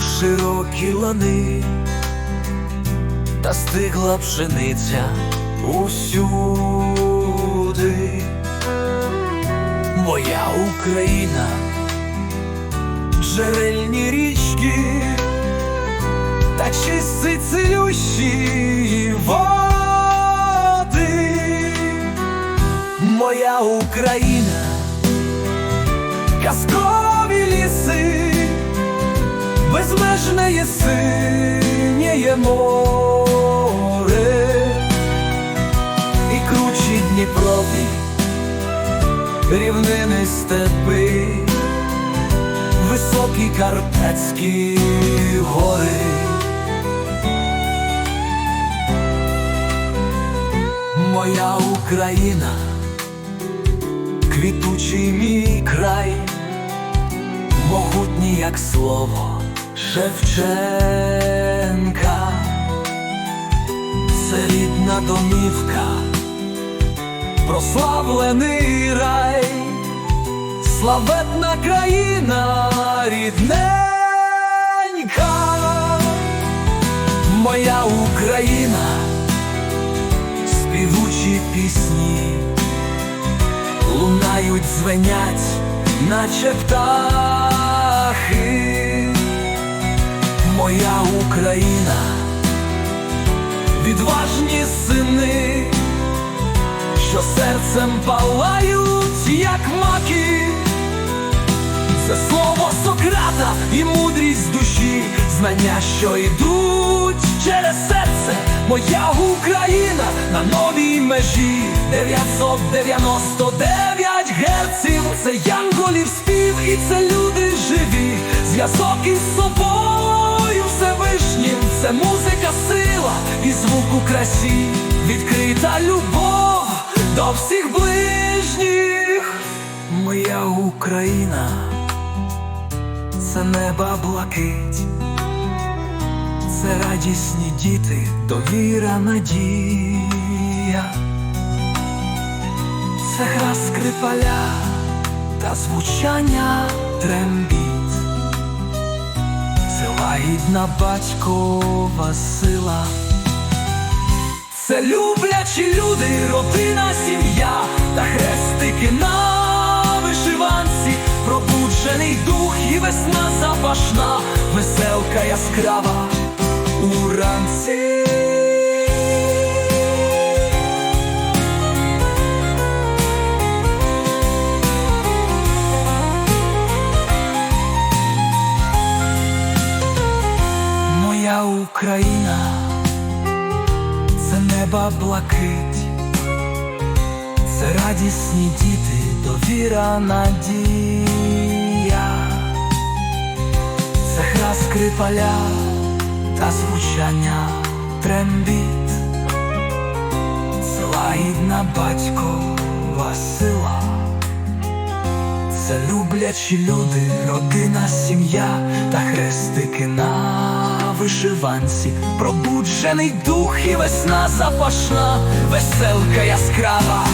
широкі лани, та стигла пшениця усюди. Моя Україна, джерельні річки, та чисті цілющі води. Моя Україна, казкові ліси, безмежне є синє море. І кручі Дніпрові, рівнини степи, високі карпатські гори. Моя Україна, квітучий мій край, могутній, як слово Шевченка, це рідна домівка, прославлений рай, славетна країна рідненька, моя Україна, співучі пісні. Лунають, дзвенять, наче птахи, моя Україна, відважні сини, що серцем палають, як маки, це слово Сократа і мудрість душі, знання, що йдуть моя Україна на новій межі. 999 герців, це янголів спів, і це люди живі, зв'язок із собою Всевишнім, це музика, сила і звук у красі, відкрита любов до всіх ближніх, моя Україна це неба блакить, це радісні діти, довіра, надія, це гра скрипаля та звучання трембіт, це лагідна батькова сила. Це люблячі люди, родина, сім'я та хрестики на вишиванці, пробуджений дух весна запашна, веселка яскрава уранці. Моя Україна це неба блакить, це радісні діти, довіра, надія, це гра скрипаля та звучання. Трембіт, це лагідна батькова сила. Це люблячі люди, родина, сім'я та хрестики на вишиванці, пробуджений дух і весна запашна, веселка яскрава